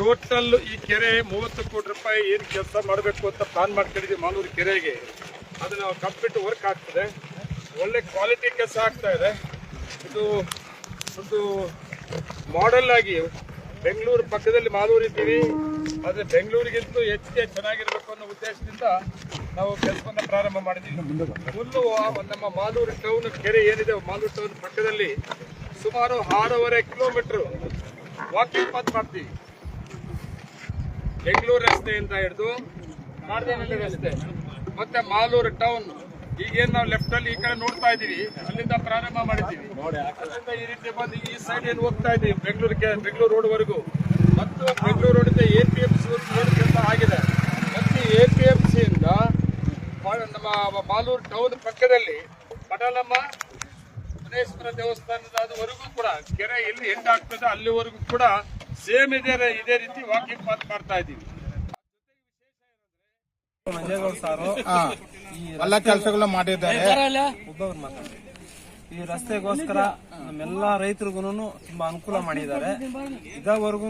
Total ಈ ಕೆರೆ ಮೂವತ್ತು ಕೋಟಿ ರೂಪಾಯಿ ಏನು ಕೆಲಸ ಮಾಡಬೇಕು ಅಂತ ಪ್ಲಾನ್ ಮಾಡ್ಕೊಂಡಿದ್ದೀವಿ ಮಾನೂರು ಕೆರೆಗೆ. ಅದು ನಾವು ಕಂಪ್ಲೀಟ್ ವರ್ಕ್ ಆಗ್ತದೆ. ಒಳ್ಳೆ ಕ್ವಾಲಿಟಿ ಕೆಲಸ ಆಗ್ತಾ ಇದೆ. ಇದು ಒಂದು ಮಾಡೆಲ್ ಆಗಿ ಬೆಂಗಳೂರು ಪಕ್ಕದಲ್ಲಿ ಮಾಲೂರು ಇದ್ದೀವಿ. ಆದರೆ ಬೆಂಗಳೂರಿಗಿಂತ ಹೆಚ್ಚಿಗೆ ಚೆನ್ನಾಗಿರಬೇಕು ಅನ್ನೋ ಉದ್ದೇಶದಿಂದ ನಾವು ಕೆಲಸವನ್ನು ಪ್ರಾರಂಭ ಮಾಡಿದ್ದೀವಿ. ಫುಲ್ಲು ನಮ್ಮ ಮಾಲೂರು ಟೌನ್ ಕೆರೆ ಏನಿದೆ, ಮಾಲೂರು ಟೌನ್ ಪಕ್ಕದಲ್ಲಿ ಸುಮಾರು ಆರೂವರೆ ಕಿಲೋಮೀಟರ್ ವಾಕಿಂಗ್ ಪಾತ್ ಮಾಡ್ತೀವಿ. ಬೆಂಗಳೂರು ರಸ್ತೆಯಿಂದ ಹಿಡಿದು ಮಾರ್ದನಹಳ್ಳಿ ರಸ್ತೆ. ಮತ್ತೆ ಮಾಲೂರು ಟೌನ್. ಈಗೇನು ನಾವು ಲೆಫ್ಟ್ ಅಲ್ಲಿ ಈ ಕಡೆ ನೋಡ್ತಾ ಇದೀವಿ ಅಲ್ಲಿಂದ ಪ್ರಾರಂಭ ಮಾಡಿದ್ದೀವಿ. ಅಲ್ಲಿಂದ ಈ ರೀತಿ ಬಂದು ಈ ಸೈಡ್ ಏನು ಹೋಗ್ತಾ ಇದೀವಿ ಬೆಂಗಳೂರಿಗೆ, ಬೆಂಗಳೂರು ರೋಡ್ ವರೆಗೂ. ಮತ್ತು ಬೆಂಗಳೂರು ರೋಡಿಂದ A P M C road ಆಗಿದೆ. ಮತ್ತು ಎ ಪಿ ಎಂ ಸಿ ಇಂದ ಮಾ- ನಮ್ಮ ಮಾಲೂರು ಟೌನ್ ಪಕ್ಕದಲ್ಲಿ ಪಟಾಲಮ್ಮ ದೇವಸ್ಥಾನದ ಅದುವರೆಗೂ ಕೂಡ, ಕೆರೆ ಎಲ್ಲಿ ಎಂಡ್ ಆಗ್ತದೆ ಅಲ್ಲಿವರೆಗೂ ಕೂಡ ಸೇಮ್ ಇದೇ ಇದೇ ರೀತಿ ವಾಕಿಂಗ್ ಪಾತ್ ಮಾಡ್ತಾ ಇದ್ದೀವಿ. ಮಂಜೇಗೌಡ ಸಾರು ಎಲ್ಲ ಕೆಲಸಗಳು ಮಾಡಿದ್ದಾರೆ. ಈ ರಸ್ತೆಗೋಸ್ಕರ ನಮ್ಮೆಲ್ಲ ರೈತರಿಗೂ ತುಂಬಾ ಅನುಕೂಲ ಮಾಡಿದ್ದಾರೆ. ಇದಾವರೆಗೂ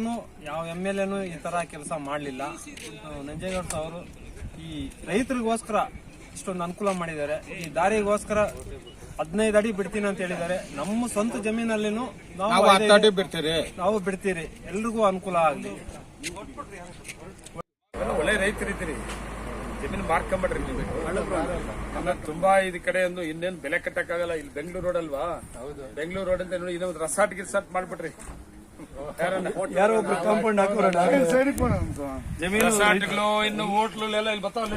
ಯಾವ ಎಂ ಎಲ್ ಎನು ಈ ತರ ಕೆಲಸ ಮಾಡಲಿಲ್ಲ. ನಂಜೇಗೌಡ ಸಾವರು ಈ ರೈತರಿಗೋಸ್ಕರ ಇಷ್ಟೊಂದು ಅನುಕೂಲ ಮಾಡಿದ್ದಾರೆ. ಈ ದಾರಿಗೋಸ್ಕರ ಹದಿನೈದು ಅಡಿ ಬಿಡ್ತೀನಿ ಅಂತ ಹೇಳಿದ್ದಾರೆ. ನಮ್ಮ ಸ್ವಂತ ಜಮೀನಲ್ಲಿನೂ ನಾವು ನಾವು ಐದೈದು- ಬಿಡ್ತೀರಿ. ನಾವು ಬಿಡ್ತೀರಿ. ಎಲ್ರಿಗೂ ಅನುಕೂಲ ಆಗಲಿ. ಒಳ್ಳೆ ರೈತರಿದ್ದೀರಿ. ಜಮೀನು ಮಾರ್ಕೊಂಬಿಡ್ರಿ ನೀವು. ತುಂಬಾ ಇದ್ ಕಡೆ ಒಂದು ಇನ್ನೇನು ಬೆಲೆ ಕಟ್ಟಕ್ಕಾಗಲ್ಲ. ಇಲ್ಲಿ ಬೆಂಗಳೂರು ರೋಡ್ ಅಲ್ವಾ? ಬೆಂಗಳೂರು ರೋಡ್ ಅಂತ ನೋಡಿ ಇನ್ನೊಂದು ರೆಸಾರ್ಟ್ ಗಿರ್ಸಾಟ್ ಮಾಡ್ಬಿಟ್ರಿ ಯಾರೋ ಒಬ್ರು ಕಾಂಪೌಂಡ್ ರೆಸಾರ್ಟ್ಗಳು ಇನ್ನು ಹೋಟ್ಲು ಎಲ್ಲ ಇಲ್ಲಿ ಬರ್ತಾವಲ್ಲ